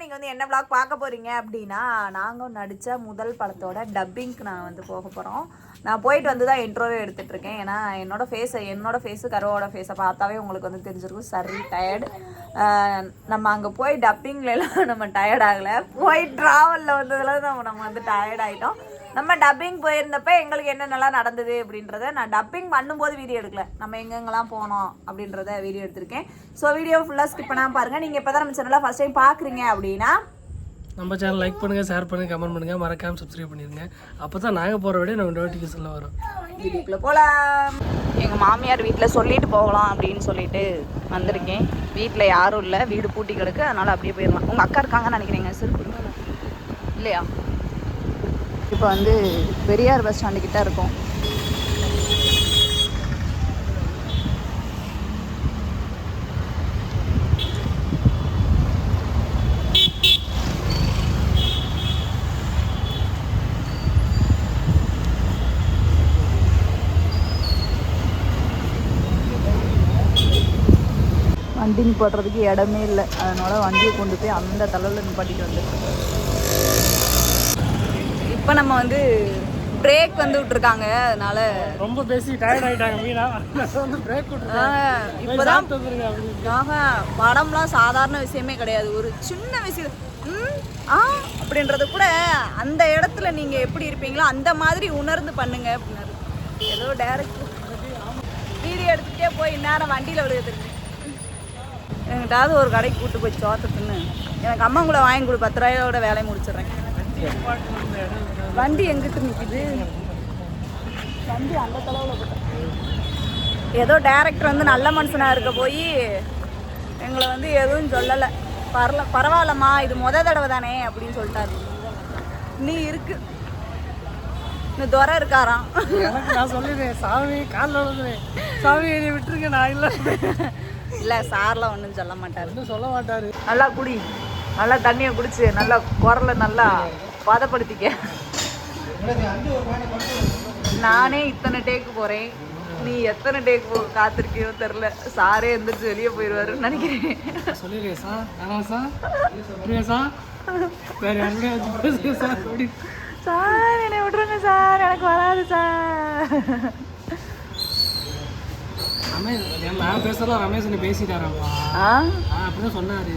நீங்கள் வந்து என்ன vlog பார்க்க போகிறீங்க அப்படின்னா நாங்கள் நடித்த முதல் படத்தோட டப்பிங்க்கு நான் வந்து போக போகிறோம் நான் போயிட்டு வந்து தான் இன்ட்ரோவே எடுத்துகிட்டு இருக்கேன். ஏன்னா என்னோடய ஃபேஸை என்னோட ஃபேஸு கருவோட ஃபேஸை பார்த்தாவே உங்களுக்கு வந்து தெரிஞ்சிருக்கும். சரி டயர்டு நம்ம அங்கே போய் டப்பிங்லலாம் நம்ம டயர்ட் ஆகலை. போய் ட்ராவலில் வந்ததில் நம்ம நம்ம வந்து டயர்ட் ஆகிட்டோம் நம்ம டப்பிங் போயிருந்தப்ப எங்களுக்கு என்னென்னலாம் நடந்தது அப்படின்றத நான் டப்பிங் பண்ணும்போது வீடியோ எடுக்கல. நம்ம எங்கெங்கெல்லாம் போனோம் அப்படின்றத வீடியோ எடுத்திருக்கேன். ஸோ வீடியோ ஃபுல்லாக ஸ்கிப் பண்ணாமல் பாருங்கள் நீங்கள் இப்போ தான் நம்ம சேனலில் ஃபஸ்ட் டைம் பார்க்குறீங்க அப்படின்னா நம்ம சேனல் லைக் பண்ணுங்கள் ஷேர் பண்ணுங்கள் கமெண்ட் பண்ணுங்கள் மறக்காமல் சப்ஸ்கிரைப் பண்ணிடுங்க அப்போ தான் நாங்கள் போகிற விட நம்ம நோட்டிஃபிகேஷனில் வரும். வீடியோக்குள்ளே போகலாம் எங்கள் மாமியார் வீட்டில் சொல்லிட்டு போகலாம் அப்படின்னு சொல்லிட்டு வந்திருக்கேன். வீட்டில் யாரும் இல்லை. வீடு பூட்டி கிடக்கு அதனால் அப்படியே போயிடலாம். உங்கள் அக்கா இருக்காங்கன்னு நினைக்கிறீங்க. சிறு இல்லையா? இப்போ வந்து பெரியார் பஸ் ஸ்டாண்டு கிட்ட இருக்கோம். வண்டி நிப்பாடுறதுக்கு இடமே இல்லை. அதனால் வண்டியை கொண்டு போய் அந்த தலையில் நிப்பாட்டிட்டு வந்துருக்கேன் இப்போ நம்ம வந்து பிரேக் வந்து விட்டுருக்காங்க அதனால ரொம்ப பேசி டயர்ட் ஆகிட்டாங்க மீனா. வந்து பிரேக் இப்போதான் படம்லாம் சாதாரண விஷயமே கிடையாது. ஒரு சின்ன விஷயம் ம், ஆ அப்படின்றது கூட அந்த இடத்துல நீங்க எப்படி இருப்பீங்களோ அந்த மாதிரி உணர்ந்து பண்ணுங்க அப்படின்னாரு. ஏதோ டேரக்டர் வீடியோ எடுத்துகிட்டே போய் இந்நேரம் வண்டியில் விழுகுது. எங்கிட்டாவது ஒரு கடைக்கு கூட்டு போய் சோத்த தின்னு எனக்கு அம்மா கூட வாங்கி கொடு பத்து ரூபாயோட வேலையை முடிச்சிடுறேன். வண்டி எங்கிட்டு நிற்கிது வண்டி அந்த தலைவில் ஏதோ டேரக்டர் வந்து நல்ல மனுஷனா இருக்க போய் எங்களை வந்து எதுவும் சொல்லலை. பரல பரவாயில்லம்மா இது முத தடவை தானே அப்படின்னு சொல்லிட்டாரு. நீ இருக்கு. இந்த துறை இருக்காராம். நான் சொல்லிடுறேன் சாமி காலில் விழுந்துறேன். சாமி என்னை விட்டுருங்க நான் இல்லை. இல்லை சார்லாம் ஒன்றும் சொல்ல மாட்டார். சொல்ல மாட்டாரு. நல்லா குடி. நல்லா தண்ணியை குடிச்சு நல்லா குரலை நல்லா பதப்படுத்திக்க. நானே இத்தனை டேக்கு போகிறேன் நீ எத்தனை டேக்கு போ காத்திருக்கியோ தெரில சாரே எந்திரிச்சு வெளியே போயிடுவாருன்னு நினைக்கிறேன். சொல்லிடுறேன் சார். வேணாம் சார்? சார். வேறு யாருமே பேசுங்க சார் அப்படி. சார் என்னை விட்டுருங்க சார். எனக்கு வராது சார். ரமேஷ் நான் பேசலாம் ரமேஷ் என்ன பேசிட்டாராப்பா அப்படிதான் சொன்னாரு.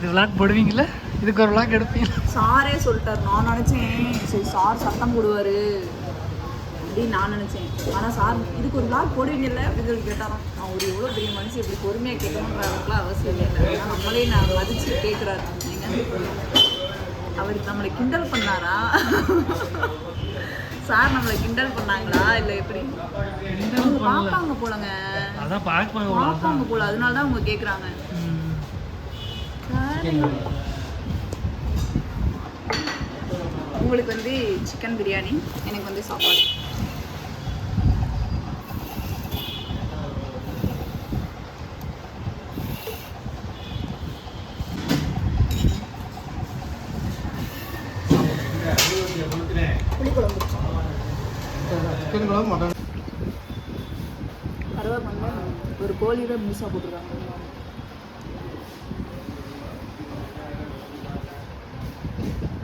இது விளாக் போடுவீங்களா இதுக்கு ஒரு விளாக் எடுப்பீங்க சாரே சொல்லிட்டார். நான் நினச்சேன் சரி சார் சத்தம் போடுவார் அப்படின்னு நான் நினச்சேன். ஆனால் சார் இதுக்கு ஒரு லாக் போடுவீங்கல்ல? அப்படின்னு சொல்லி கேட்டாராம் நான் ஒரு எவ்வளோ பெரிய மனுஷன் இப்படி பொறுமையாக கேட்கணுன்ற அளவுக்குலாம் அவசியம் இல்லை. நம்மளே நான் மதிச்சு கேட்குறாரு. அவர் நம்மளை கிண்டல் பண்ணாரா? சார் நம்மளை கிண்டல் பண்ணாங்களா? இல்லை எப்படி? அவங்க பார்ப்பாங்க போலங்க. அதான் பார்ப்பாங்க போல அதனால தான் அவங்க கேட்குறாங்க உங்களுக்கு வந்து சிக்கன் பிரியாணி எனக்கு வந்து சாப்பாடு. சிக்கன் குழம்பு மட்டன். கருவேப்பிலை ஒரு கோழியில முழுசா போட்டிருக்காங்க.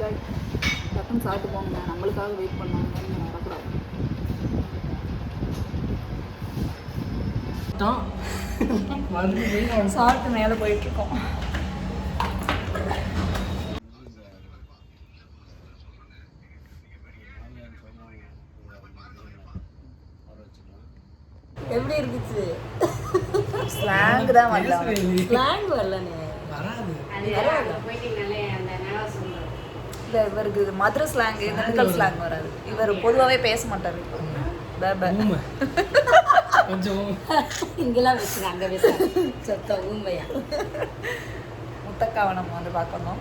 என்ஜாய் டக்குன்னு சாப்பிட்டு போங்க நம்மளுக்காக வெயிட் பண்ணாங்க நீங்கள் போய் சாப்பிட்டு மேலே போயிட்டு இருக்கோம் எப்படி இருந்துச்சு? ஸ்லாங் தான் வரல ஸ்லாங் வரலனே வராது. இல்லை இவருக்கு மதுரை ஸ்லாங் திண்டுக்கல் ஸ்லாங் வராது. இவர் பொதுவாகவே பேச மாட்டார். கொஞ்சம் இங்கெல்லாம் வச்சுங்க அங்கே ஊமையா? முத்தக்காவை நம்ம வந்து பார்க்கணும்.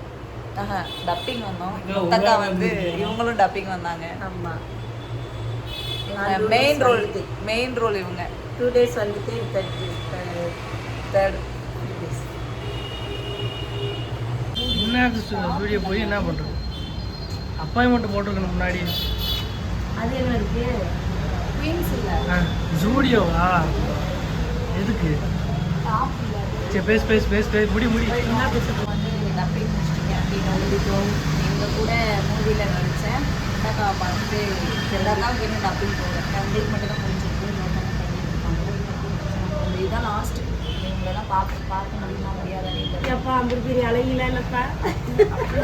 ஆஹா டப்பிங் வந்தோம். முத்தக்கா வந்து. இவங்களும் டப்பிங் வந்தாங்க. ஆமாம் மெயின் ரோல் மெயின் ரோல் இவங்க. டூ டேஸ் வந்துட்டு தேர்ட் என்ன வீடியோ போய் என்ன பண்ணுறது அப்பாயின்மெண்ட் போட்டிருக்கணும் முன்னாடி. அது என்ன இருக்கு குயின்ஸ் இல்லை ஜூடியோவா? எதுக்கு? சரி பேசு பேசு பேசு பேசு முடி முடி. என்ன பேசுறது வந்து டப்பிங் முடிச்சிட்டீங்க அப்படின்னு எழுதிட்டோம் எங்கள் கூட மூவியில் நடித்தேன் அக்கா வந்து எல்லாருக்கும் இன்னும் டப்பிங் போகிறேன் உங்களுக்கு மட்டும் தான் இருக்காங்க இதுதான் லாஸ்ட் இவங்களெல்லாம் பார்க்க பார்க்க முடியுமா? முடியாதா நீங்கள் எப்பா அந்த பெரிய அழகில இல்லப்பா?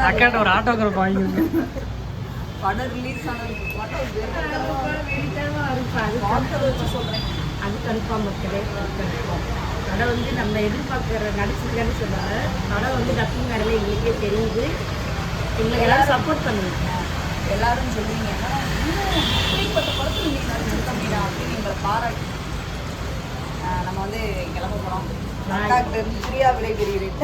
அக்காட்ட ஒரு ஆட்டோகிராஃப் வாங்கிருங்க படம் ரிலீஸ் ஆனதுக்கு படம் அது பார்த்து வச்சு சொல்கிறேன் அது கன்ஃபார்ம் மக்களே? கன்ஃபார்ம் படம் வந்து நம்ம எதிர்பார்க்குற நடிச்சிருக்கேன்னு சொன்னாங்க படம் வந்து டப்பிங் கடலை எங்களுக்கே தெரியுது. எங்களுக்கு எல்லாரும் சப்போர்ட் பண்ணுவீங்க எல்லாரும் சொல்லுவீங்க "ஆனா, இன்னும் இப்படிப்பட்ட படத்தில் நீ நடிச்சிருக்க மீனா அப்படின்னு எங்களை பாராட்டி நம்ம வந்து கிளம்ப போகிறோம் இருந்து ஃப்ரீயா விடைபெறுகிறேன்.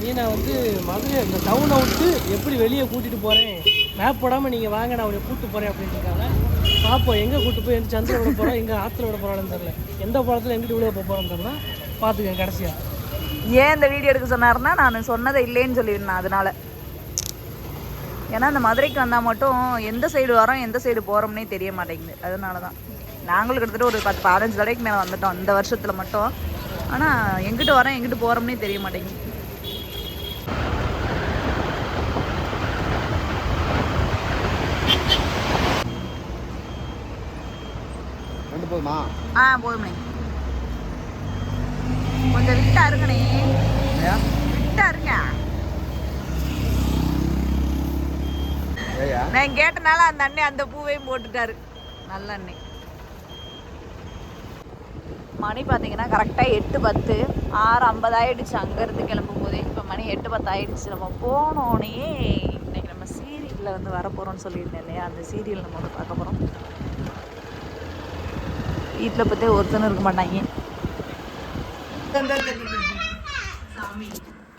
மீனா வந்து மதுரை இந்த டவுனை விட்டு எப்படி வெளியே கூட்டிட்டு போறேன்? மேப் போடாம நீங்க வாங்க நான் உங்களை கூட்டு போறேன் அப்படின்னு இருக்காங்க. பார்ப்போம் எங்க கூட்டு போய் எந்த சந்திர விட போறோம் எங்க ஆத்துல விட போறான்னு தெரியல. எந்த படத்துல எங்கிட்ட விட போக போறோம்னு தெரியல. பாத்துக்கேன் கடைசியா. ஏன் இந்த வீடியோ எடுக்க சொன்னாருன்னா நான் சொன்னதை இல்லைன்னு சொல்லியிருந்தேன் அதனால. ஏன்னா இந்த மதுரைக்கு வந்தால் மட்டும் எந்த சைடு வரோம் எந்த சைடு போகிறோம்னே தெரிய மாட்டேங்குது. அதனால தான் நாங்களும் கிட்டத்தட்ட ஒரு பத்து பதினஞ்சு தடவைக்கு மேலே வந்துட்டோம் இந்த வருஷத்தில் மட்டும். ஆனால் எங்கிட்டு வரோம் எங்கிட்டு போகிறோம்னே தெரிய மாட்டேங்குது. போதுமா? ஆ போதுமே. கொஞ்சம் விட்டா இருங்கண்ணே. விட்டா இருங்க. நான் கேட்டனால அந்த அண்ணே அந்த பூவையும் போட்டுட்டாரு. நல்ல அண்ணே. மணி பார்த்தீங்கன்னா கரெக்டாக எட்டு பத்து ஆறு ஐம்பது ஆயிடுச்சு அங்கேருந்து கிளம்பும் போதே இப்போ மணி எட்டு பத்து ஆயிடுச்சு நம்ம போனோடனே இன்னைக்கு நம்ம சீரியலில் வந்து வர போகிறோம்னு சொல்லியிருந்தேன் இல்லையா? அந்த சீரியல் நம்ம வந்து பார்க்க போகிறோம் வீட்டில் பற்றி ஒருத்தனும் இருக்க மாட்டாங்க.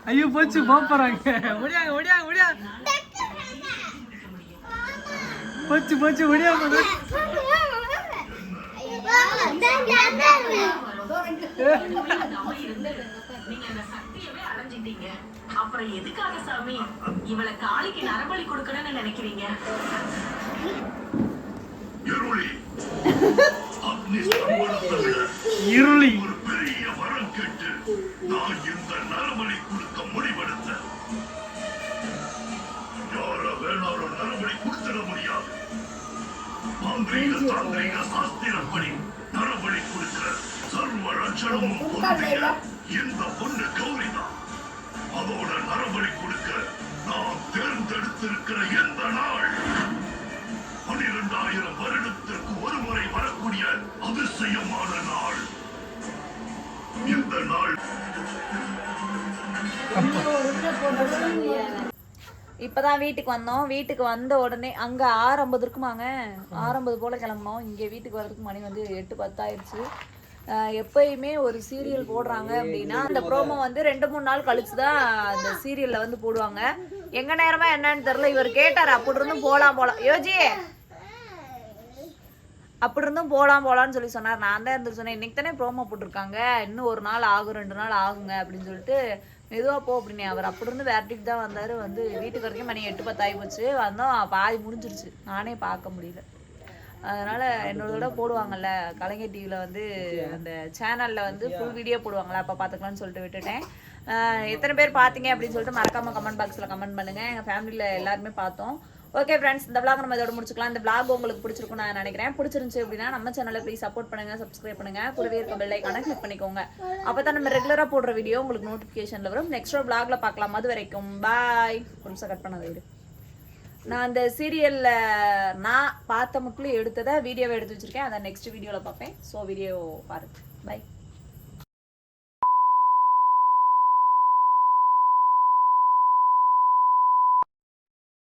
ஐயோ போச்சு போறாங்க ஒடியாங்க ஒடியாங்க ஒடியா போச்சு போச்சு ஒடியா அடைஞ்சிட்டீங்க அப்புறம் எதுக்காக சாமி இவளை காளிக்கு நரபலி கொடுக்கணும்னு நினைக்கிறீங்க இருளி. ஒரு பெரிய வரம் கேட்டு நான் இந்த நரபலி கொடுக்க முடிவெடுத்தேன் யார வேணாலும் நரபலி கொடுத்துட முடியாது மாந்திரீக சாஸ்திரப்படி நரபலி சர்வ ரட்சணமும் பொருந்திய இந்த பொண்ணு கௌரிதான் அதோட நரபலி கொடுக்க நான் தேர்ந்தெடுத்திருக்கிற எந்த நாள். பனிரெண்டாயிரம் வருடத்திற்கு ஒரு முறை வரக்கூடிய அதிசயமான நாள். இந்த நாள். இப்பதான் வீட்டுக்கு வந்தோம். வீட்டுக்கு வந்த உடனே அங்க ஆறு ஐம்பது இருக்குமாங்க. ஆறு ஐம்பது போல கிளம்புனோம். இங்க வீட்டுக்கு வர்றதுக்கு மணி வந்து எட்டு பத்தாயிடுச்சு ஆஹ் எப்பயுமே ஒரு சீரியல் போடுறாங்க அப்படின்னா அந்த ப்ரோமோ வந்து ரெண்டு மூணு நாள் கழிச்சு தான் அந்த சீரியல்ல வந்து போடுவாங்க. எங்க நேரமா என்னன்னு தெரியல இவர் கேட்டார் அப்படி இருந்தும் போலாம் போலாம். யோஜி! அப்படி இருந்தும் போலாம் போலாம்னு சொல்லி சொன்னார். நான் தான் இருந்து சொன்னேன் இன்னைக்கு தானே ப்ரோமோ போட்டிருக்காங்க. இன்னும் ஒரு நாள் ஆகும் ரெண்டு நாள் ஆகுங்க அப்படின்னு சொல்லிட்டு மெதுவா போ அப்படின்னு. அவர் அப்படி இருந்து வேட்டிக்கு தான் வந்தாரு. வந்து வீட்டுக்கு வரைக்கும் மணி எட்டு பத்தாகி போச்சு. வந்தோம். பாதி முடிஞ்சிருச்சு. நானே பார்க்க முடியல. அதனால என்னோட போடுவாங்கல்ல கலைஞர் டிவியில் வந்து அந்த சேனலில் வந்து ஃபுல் வீடியோ போடுவாங்கல்ல அப்போ பார்த்துக்கலாம்னு சொல்லிட்டு விட்டுட்டேன். எத்தனை பேர் பார்த்தீங்க அப்படின்னு சொல்லிட்டு மறக்காம கமெண்ட் பாக்ஸில் கமெண்ட் பண்ணுங்க. எங்கள் ஃபேமிலியில் எல்லாருமே பார்த்தோம். ஓகே ஃப்ரெண்ட்ஸ் இந்த பிளாக் நம்ம இதோட முடிச்சுக்கலாம். இந்த பிளாக் உங்களுக்கு பிடிச்சிருக்கும் நான் நினைக்கிறேன். பிடிச்சிருந்துச்சு அப்படின்னா நம்ம சேனலை ப்ளீஸ் சப்போர்ட் பண்ணுங்க சப்ஸ்கிரைப் பண்ணுங்க. கூடவே இருக்க பெல் ஐக்கான கிளிக் பண்ணிக்கோங்க. அப்போ தான் நம்ம ரெகுலராக போடுற வீடியோ உங்களுக்கு நோட்டிஃபிகேஷனில் வரும். நெக்ஸ்ட் ஒரு பிளாக்ல பார்க்கலாம். அது வரைக்கும் பாய் ஒரு நிமிஷம் கட் பண்ணாத வீடு. நான் அந்த சீரியல்ல நான் பார்த்த மட்டும் எடுத்ததை வீடியோவை எடுத்து வச்சிருக்கேன். அதை நெக்ஸ்ட் வீடியோவில் பார்ப்பேன். ஸோ வீடியோ பாருங்க. பை